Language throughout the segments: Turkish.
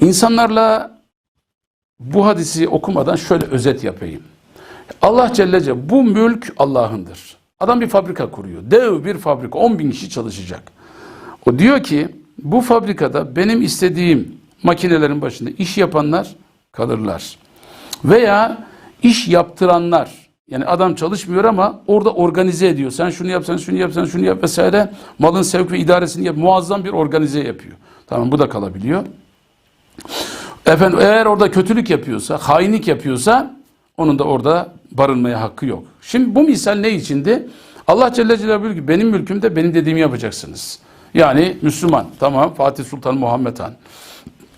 İnsanlarla bu hadisi okumadan şöyle özet yapayım. Allah Celle Celle bu mülk Allah'ındır. Adam bir fabrika kuruyor. Dev bir fabrika. 10 bin kişi çalışacak. O diyor ki bu fabrikada benim istediğim makinelerin başında iş yapanlar kalırlar. Veya iş yaptıranlar yani adam çalışmıyor ama orada organize ediyor. Sen şunu yap, sen şunu yap, sen şunu yap vesaire. Malın sevk ve idaresini yap. Muazzam bir organize yapıyor. Tamam bu da kalabiliyor. Efendim eğer orada kötülük yapıyorsa, hainlik yapıyorsa onun da orada barınmaya hakkı yok. Şimdi bu misal ne içindi? Allah Celle Celaluhu ki benim mülkümde benim dediğimi yapacaksınız. Yani Müslüman tamam Fatih Sultan Muhammed Han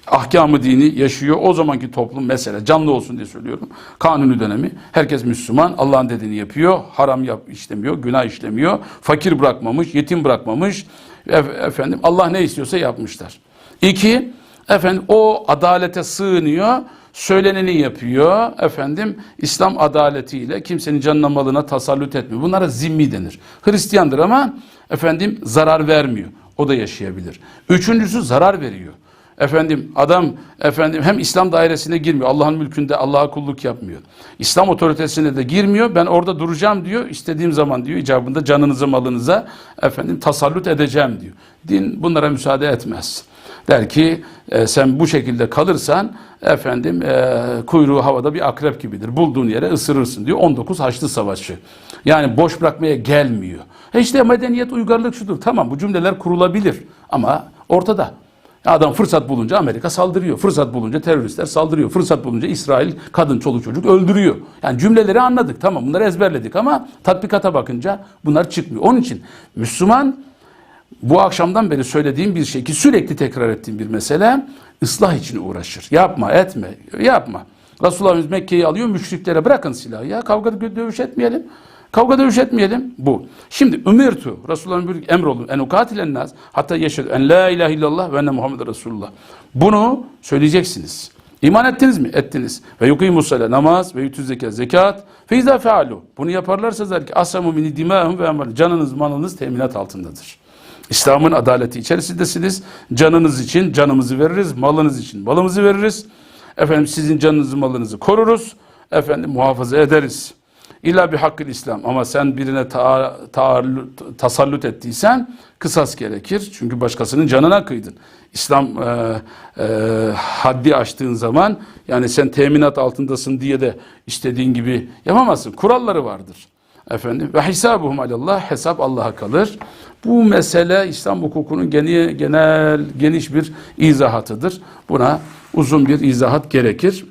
ahkamı dini yaşıyor. O zamanki toplum mesela canlı olsun diye söylüyorum. Kanuni dönemi. Herkes Müslüman. Allah'ın dediğini yapıyor. Haram yap işlemiyor. Günah işlemiyor. Fakir bırakmamış. Yetim bırakmamış. Ef- efendim Allah ne istiyorsa yapmışlar. İki, efendim o adalete sığınıyor. Söyleneni yapıyor. Efendim İslam adaletiyle kimsenin canına malına tasallut etmiyor. Bunlara zimmi denir. Hristiyandır ama efendim zarar vermiyor. O da yaşayabilir. Üçüncüsü zarar veriyor. Efendim adam efendim hem İslam dairesine girmiyor. Allah'ın mülkünde Allah'a kulluk yapmıyor. İslam otoritesine de girmiyor. Ben orada duracağım diyor. İstediğim zaman diyor icabında canınıza malınıza efendim tasallut edeceğim diyor. Din bunlara müsaade etmez. Der ki e, sen bu şekilde kalırsan efendim e, kuyruğu havada bir akrep gibidir. Bulduğun yere ısırırsın diyor. 19 Haçlı Savaşı. Yani boş bırakmaya gelmiyor. E işte medeniyet uygarlık şudur. Tamam bu cümleler kurulabilir ama ortada. Adam fırsat bulunca Amerika saldırıyor. Fırsat bulunca teröristler saldırıyor. Fırsat bulunca İsrail kadın çoluk çocuk öldürüyor. Yani cümleleri anladık tamam bunları ezberledik ama tatbikata bakınca bunlar çıkmıyor. Onun için Müslüman bu akşamdan beri söylediğim bir şey ki sürekli tekrar ettiğim bir mesele ıslah için uğraşır. Yapma etme yapma. Resulullah'ımız Mekke'yi alıyor müşriklere bırakın silahı ya kavga dövüş etmeyelim. Kavga dövüş etmeyelim bu. Şimdi ümirtu Resulullah'ın bir emrolun en ukatilen nas hatta yeşhedü en la ilahe illallah ve enne Muhammed Resulullah. Bunu söyleyeceksiniz. İman ettiniz mi? Ettiniz. Ve yukimus sala namaz ve yutuz zekat zekat. Fe izâ fealu. Bunu yaparlarsa zâlike asamu mini dimâhum ve amval. Canınız malınız teminat altındadır. İslam'ın adaleti içerisindesiniz. Canınız için canımızı veririz. Malınız için malımızı veririz. Efendim sizin canınızı malınızı koruruz. Efendim muhafaza ederiz. İlla bir hakkı İslam ama sen birine ta, taarruz- tasallut ettiysen kısas gerekir. Çünkü başkasının canına kıydın. İslam e, e, haddi aştığın zaman yani sen teminat altındasın diye de istediğin gibi yapamazsın. Kuralları vardır. Efendim ve hisabuhum alallah hesap Allah'a kalır. Bu mesele İslam hukukunun geni, genel geniş bir izahatıdır. Buna uzun bir izahat gerekir.